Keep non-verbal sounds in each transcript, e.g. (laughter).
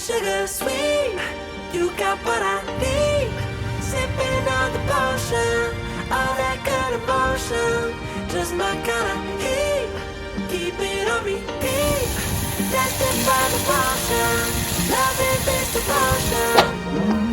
sugar sweet. You got what I need. Sipping on the potion, all that good emotion. Just my kind of heat. Keep it on repeat. Destined by the potion. Loving this devotion.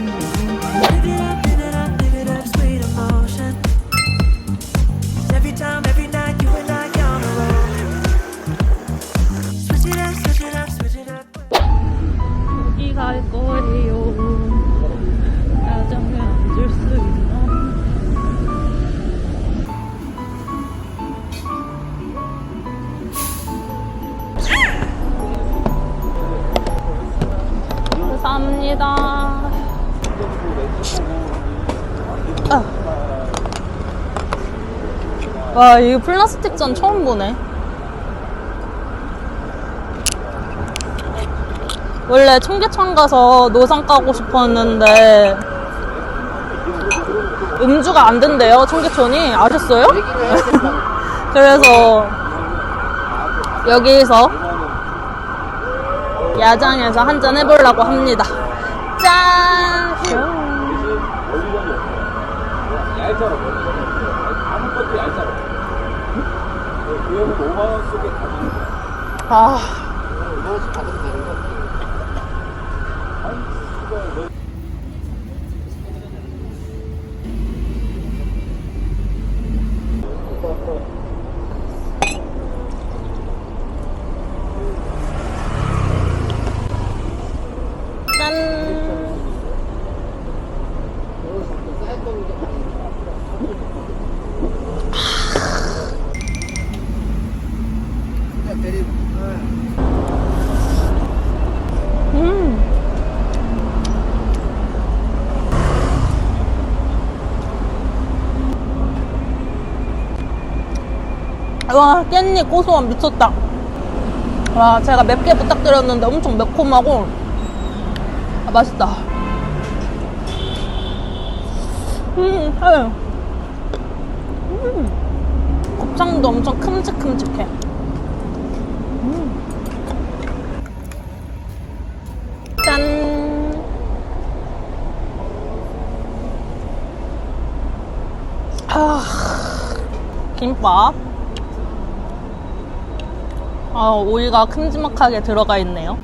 아. 와, 이 플라스틱 잔 처음 보네. 원래 청계천 가서 노상 까고 싶었는데 음주가 안 된대요 청계천이 아셨어요? (laughs) 그래서 여기서 야장에서 한잔 해보려고 합니다 짠! 머리가 아무것도 얇잖아. 그 형은 5만원 속에 가지는 거야 아. 5만원씩 받으면 와, 깻잎 고소함 미쳤다. 와, 제가 맵게 부탁드렸는데 엄청 매콤하고, 아, 맛있다. 음, 해. 음. 곱창도 엄청 큼직큼직해. 음. 짠. 아, 김밥. 아, 오이가 큼지막하게 들어가 있네요.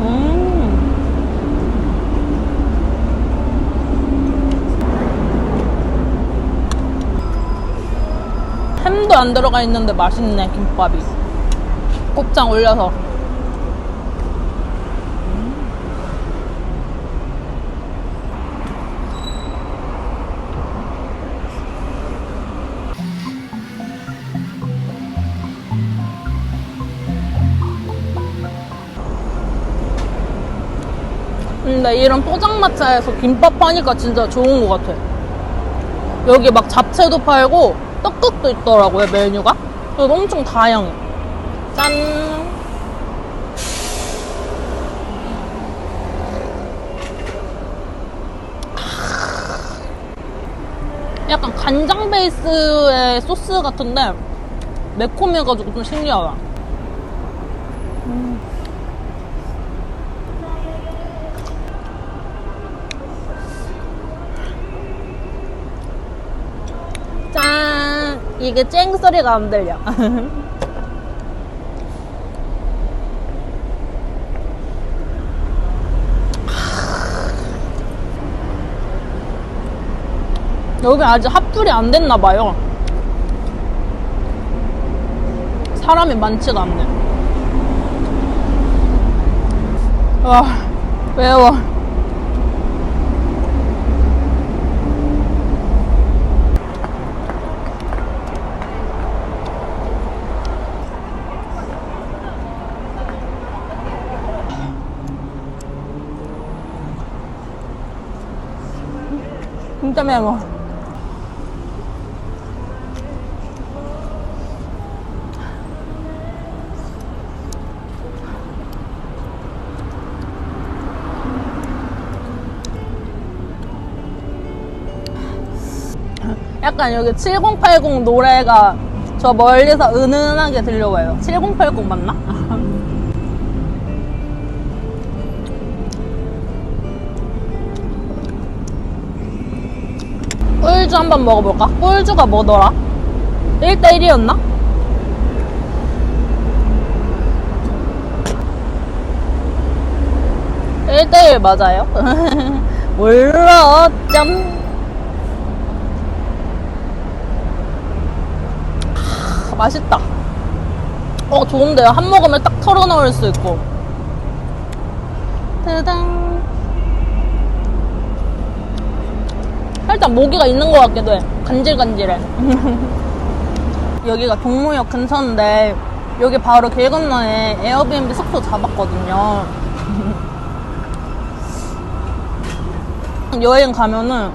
음. 햄도 안 들어가 있는데 맛있네, 김밥이. 곱창 올려서. 근데 이런 포장마차에서 김밥 파니까 진짜 좋은 것 같아. 여기 막 잡채도 팔고 떡국도 있더라고요, 메뉴가. 그래서 엄청 다양해. 짠! 약간 간장 베이스의 소스 같은데 매콤해가지고 좀 신기하다. 짠! 이게 쨍 소리가 안 들려. (laughs) 여기 아직 합줄이 안 됐나 봐요. 사람이 많지가 않네. 와, 매워. 진짜 매워. 약간 여기 7080 노래가 저 멀리서 은은하게 들려와요. 7080 맞나? (laughs) 꿀주 한번 먹어볼까? 꿀주가 뭐더라? 1대1이었나? 일대일 맞아요? 몰라, 짠. 아, 맛있다. 어, 좋은데요? 한 모금에 딱 털어 넣을 수 있고. 따당. 살짝 모기가 있는 것 같기도 해. 간질간질해. (laughs) 여기가 동무역 근처인데, 여기 바로 길 건너에 에어비앤비 숙소 잡았거든요. (laughs) 여행 가면은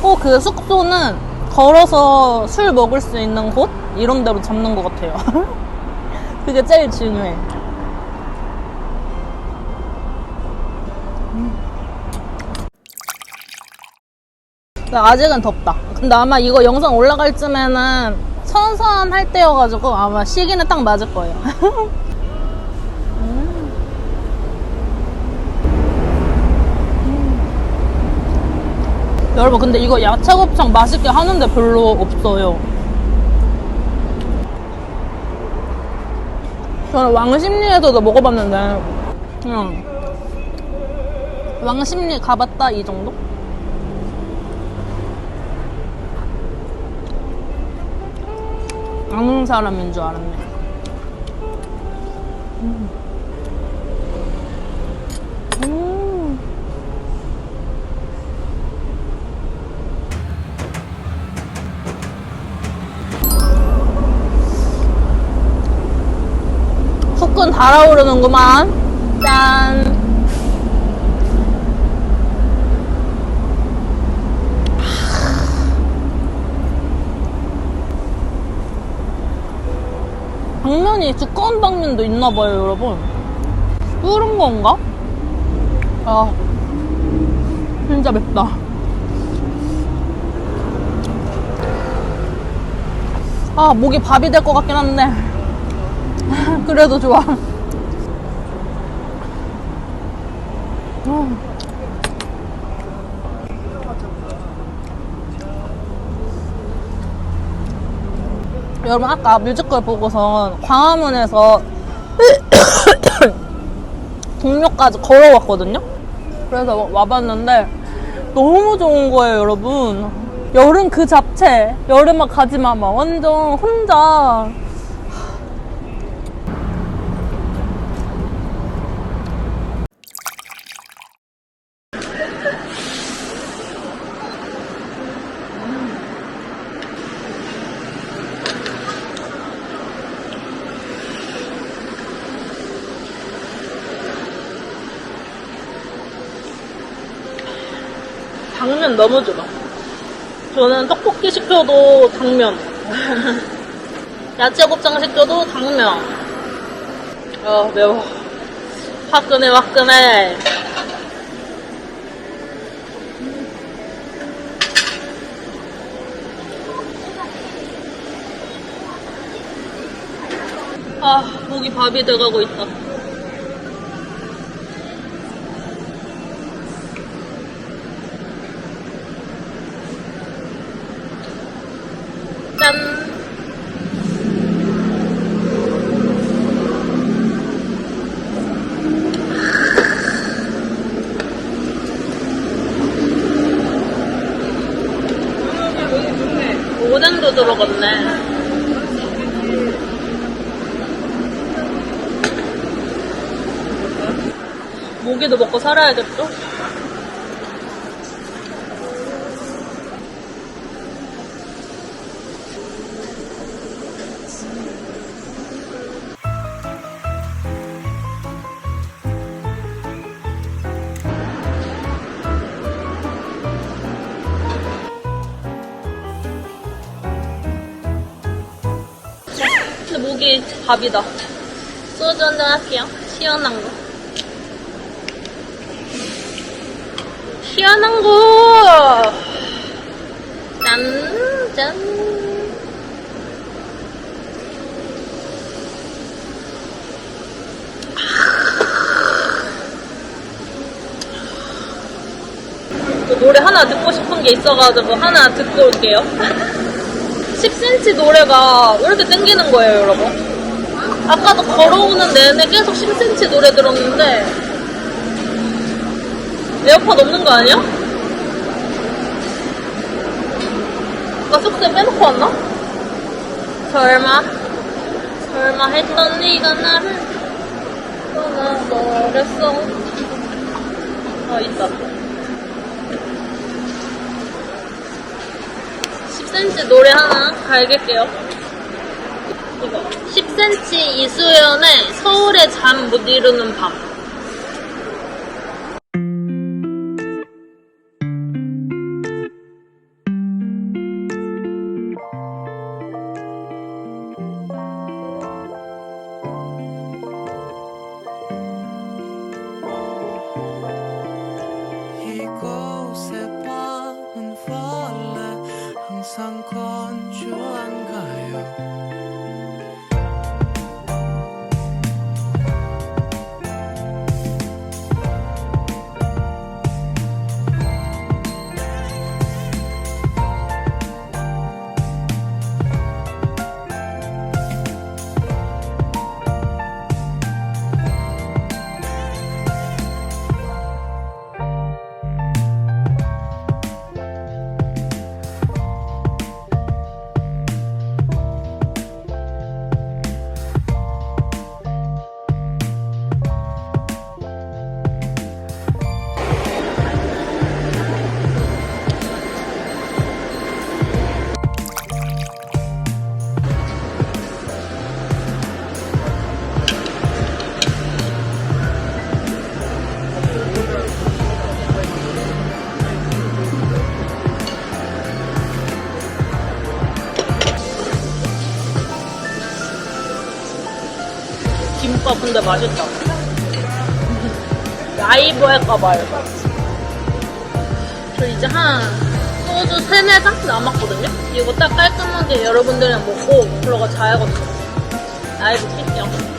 꼭 그 숙소는 걸어서 술 먹을 수 있는 곳? 이런 데로 잡는 것 같아요. (laughs) 그게 제일 중요해. 아직은 덥다. 근데 아마 이거 영상 올라갈 쯤에는 선선할 때여가지고 아마 시기는 딱 맞을 거예요. (laughs) 여러분 근데 이거 야채곱창 맛있게 하는데 별로 없어요. 저는 왕십리에서도 먹어봤는데 그냥 왕십리 가봤다 이 정도? 아는 사람인 줄 알았네. 음. 음. 후끈 달아오르는구만. 짠. 당면이 두꺼운 당면도 있나봐요, 여러분. 뿌른 건가? 아, 진짜 맵다. 아, 목이 밥이 될 것 같긴 한데. (laughs) 그래도 좋아. 여러분 아까 뮤지컬 보고서 광화문에서 (coughs) 동묘까지 걸어왔거든요. 그래서 와봤는데 너무 좋은 거예요, 여러분. 여름 그 자체, 여름아 가지마 막 완전 혼자 당면 너무 좋아. 저는 떡볶이 시켜도 당면. (laughs) 야채 곱창 시켜도 당면. 아 매워. 화끈해 화끈해. 아 목이 밥이 돼가고 있다. 짠. 오뎅도 들어갔네. 모기도 먹고 살아야겠죠? 목이 밥이다. 소주 한잔 할게요. 시원한 거. 희한한 거! 짠, 짠. 노래 하나 듣고 싶은 게 있어가지고 하나 듣고 올게요. (laughs) 10cm 노래가 왜 이렇게 땡기는 거예요, 여러분? 아까도 걸어오는 내내 계속 10cm 노래 들었는데 에어팟 없는 거 아니야? 아까 숙소에 빼놓고 왔나? 설마? 설마 했던 네가 나를 떠나버렸어? 아 있다. 10cm 노래 하나 갈길게요. 이거. 10cm 이수연의 서울의 잠 못 이루는 밤 김밥 근데 맛있다. 라이브 할까봐요. 저 이제 한 소주 3, 4잔 남았거든요? 이거 딱 깔끔하게 여러분들이랑 먹고 들어가 자야거든요 라이브 킬게요